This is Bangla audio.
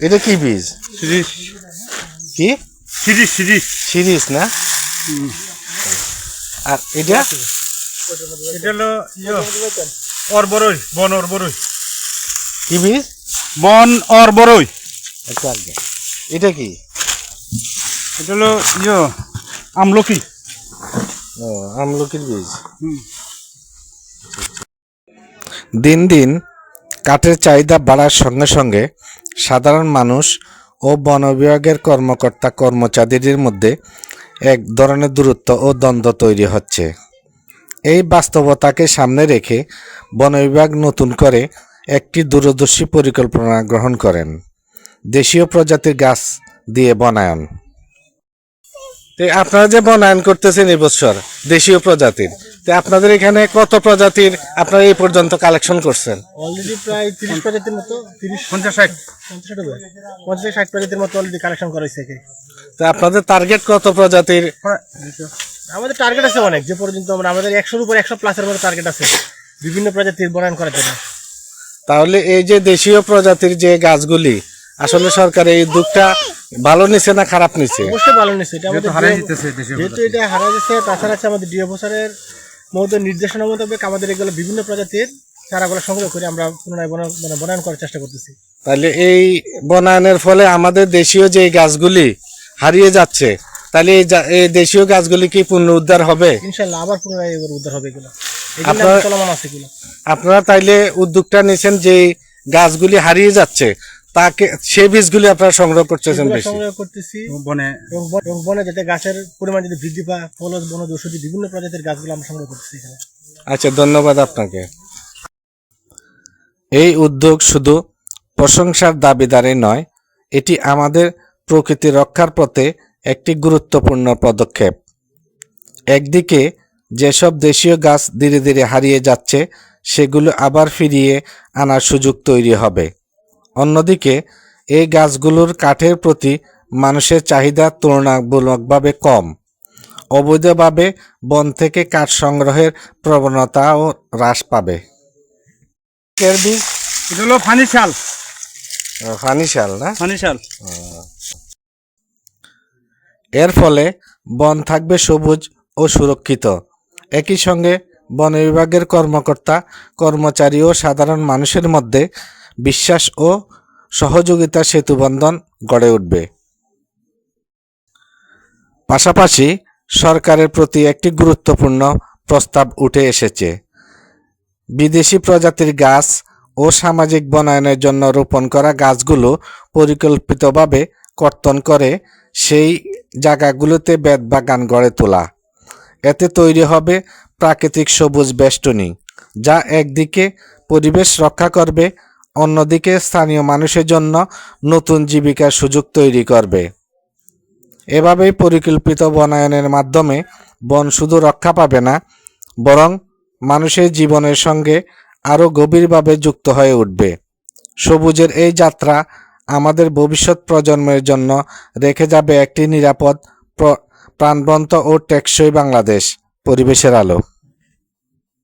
এটা কি বীজ? সিরিজ। কি? Series series. সিরিজ না? আর এটা? এটা হলো অরবরই বন অরবরই। কি বীজ? বন অরবরই। একটু আগে এটা কি? এটা হলো ইয়ে আমলকি। ও আমলকির বীজ। দিন দিন কাঠের চাহিদা বাড়ার সঙ্গে সঙ্গে সাধারণ মানুষ ও বন বিভাগের কর্মকর্তা কর্মচারীদের মধ্যে এক ধরনের দূরত্ব ও দ্বন্দ্ব তৈরি হচ্ছে। এই বাস্তবতাকে সামনে রেখে বন বিভাগ নতুন করে একটি দূরদর্শী পরিকল্পনা গ্রহণ করেন। দেশীয় প্রজাতির গাছ দিয়ে বনায়ন। তো আপনারা যে বনায়ন করতেছেন এবছর দেশীয় প্রজাতির তো আপনাদের এখানে কত প্রজাতির আপনারা এই পর্যন্ত কালেকশন করছেন? অলরেডি প্রায় তিরিশ প্রজাতির মতো তিরিশ পঞ্চাশ ষাট। পঞ্চাশ ষাট প্রজাতির মতো অলরেডি কালেকশন করা হয়েছে তো আপনাদের টার্গেট কত প্রজাতির? আমাদের টার্গেট আছে অনেক যে পর্যন্ত আমরা আমাদের একশোর উপর একশো প্লাসের মতো টার্গেট আছে। বিভিন্ন প্রজাতির বনায়ন করার জন্য। তাহলে এই যে দেশীয় প্রজাতির যে গাছগুলি আসলে সরকার এই উদ্যোগটা ভালো নিছে না খারাপ নিছে? অবশ্যই ভালো নিচ্ছে এটা আমাদের হারাই যেতেছে যেহেতু এটা হারা যাচ্ছে তাছাড়া আছে আমাদের ডিও বছরের মধ্যে নির্দেশনা মোতাবেক আমাদের এগুলো বিভিন্ন প্রজাতির চারাগুলো সংগ্রহ করে আমরা পুনরায় বনায়ন মানে বনায়ন করার চেষ্টা করতেছি। তাহলে এই বনায়নের ফলে আমাদের দেশীয় যে গাছগুলি হারিয়ে যাচ্ছে তাহলে এই দেশীয় গাছগুলি কি পুনরুদ্ধার হবে? ইনশাল্লাহ আবার পুনরায় এবার উদ্ধার হবে এগুলো। এগুলো আপনার- এগুলো। আপনারা তাইলে উদ্যোগটা নিয়েছেন যে গাছগুলি হারিয়ে যাচ্ছে তাকে সেই বীজগুলি আপনারা সংগ্রহ করতেছেন বেশি। সংগ্রহ করতেছি। বনে। এবং বন- এবং বনে যাতে গাছের পরিমাণ যদি বৃদ্ধি পায় ফলজ বনজ বিভিন্ন প্রজাতির গাছগুলো আমরা সংগ্রহ করতেছি এখানে। আচ্ছা ধন্যবাদ আপনাকে। এই উদ্যোগ শুধু প্রশংসার দাবিদারে নয় এটি আমাদের প্রকৃতি রক্ষার পথে একটি গুরুত্বপূর্ণ পদক্ষেপ। একদিকে যেসব দেশীয় গাছ ধীরে ধীরে হারিয়ে যাচ্ছে সেগুলো আবার ফিরিয়ে আনার সুযোগ তৈরি হবে। অন্যদিকে এই গাছগুলোর কাঠের প্রতি মানুষের চাহিদা তুলনামূলকভাবে কম। অবৈধভাবে বন থেকে কাঠ সংগ্রহের প্রবণতাও হ্রাস পাবে। এর এটা হলো ফানি শাল। ফানি শাল না? ফানি শাল। এর ফলে বন থাকবে সবুজ ও সুরক্ষিত। একই সঙ্গে বন বিভাগের কর্মকর্তা কর্মচারী ও সাধারণ মানুষের মধ্যে বিশ্বাস ও সহযোগিতা সেতুবন্ধন গড়ে উঠবে। পাশাপাশি সরকারের প্রতি একটি গুরুত্বপূর্ণ প্রস্তাব উঠে এসেছে। বিদেশি প্রজাতির গাছ ও সামাজিক বনায়নের জন্য রোপণ করা গাছগুলো পরিকল্পিতভাবে কর্তন করে সেই জায়গাগুলোতে বেদ বাগান গড়ে তোলা। এতে তৈরি হবে প্রাকৃতিক সবুজ বেষ্টনী, যা একদিকে পরিবেশ রক্ষা করবে অন্যদিকে স্থানীয় মানুষের জন্য নতুন জীবিকার সুযোগ তৈরি করবে। এভাবেই পরিকল্পিত বনায়নের মাধ্যমে বন শুধু রক্ষা পাবে না, বরং মানুষের জীবনের সঙ্গে আরও গভীরভাবে যুক্ত হয়ে উঠবে। সবুজের এই যাত্রা আমাদের ভবিষ্যৎ প্রজন্মের জন্য রেখে যাবে একটি নিরাপদ প্রাণবন্ত ও টেকসই বাংলাদেশ। পরিবেশের আলো।